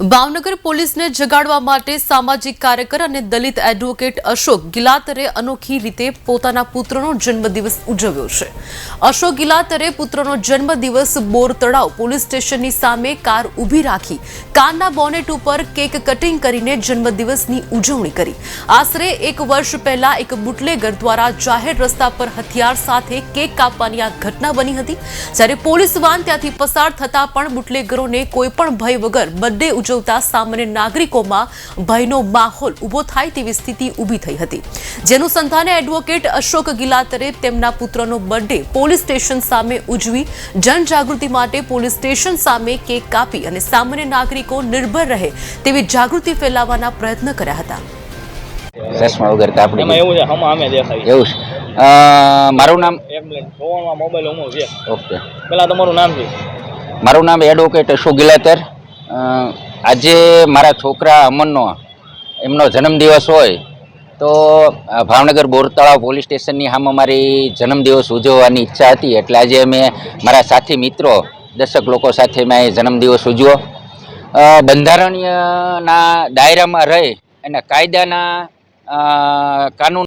ભાવનગર પોલીસને જગાડવા માટે સામાજિક કાર્યકર અને દલિત એડવોકેટ અશોક ગિલાતરે અનોખી રીતે પોતાના પુત્રનો જન્મદિવસ ઉજવ્યો છે. અશોક ગિલાતરે પુત્રનો જન્મદિવસ બોર તળાવ પોલીસ સ્ટેશનની સામે કાર ઊભી રાખી કારના બોનેટ ઉપર કેક કટિંગ કરીને જન્મદિવસની ઉજવણી કરી. આશરે એક વર્ષ પહેલા એક બુટલેગર દ્વારા જાહેર રસ્તા પર હથિયાર સાથે કેક કાપવાની આ ઘટના બની હતી. જ્યારે પોલીસ વાન ત્યાંથી પસાર થતા પણ બુટલેગરોને કોઈ પણ ભય વગર બર્થડે ઉજવતા સામાન્ય નાગરિકોમાં ભયનો માહોલ ઊભો થાય તેવી સ્થિતિ ઊભી થઈ હતી. જેનું સંધાને એડવોકેટ અશોક ગિલાતરે તેમના પુત્રનો બર્થડે પોલીસ સ્ટેશન સામે ઉજવી જનજાગૃતિ માટે પોલીસ સ્ટેશન સામે કેક કાપી અને સામાન્ય નાગરિકો નિર્ભર રહે તેવી જાગૃતિ ફેલાવવાના પ્રયત્ન કર્યા હતા. ચશ્મા વગર કાપડી એમાં એવું છે હમ અમે દેખાય. એવું છે. મારું નામ? એક મિનિટ જોવામાં મોબાઈલ ઉમો છે. ઓકે. પેલા તમારું નામ છે? મારું નામ એડવોકેટ અશોક ગિલાતર. આજે મારા છોકરા અમનનો એમનો જન્મદિવસ હોય, તો ભાવનગર બોરતળાવ પોલીસ સ્ટેશનની સામે મારી જન્મદિવસ ઉજવવાની ઈચ્છા હતી. એટલે આજે અમે મારા સાથી મિત્રો, દર્શક લોકો સાથે મેં જન્મદિવસ ઉજવ્યો. બંધારણીયના દાયરામાં રહી અને કાયદાના કાનૂન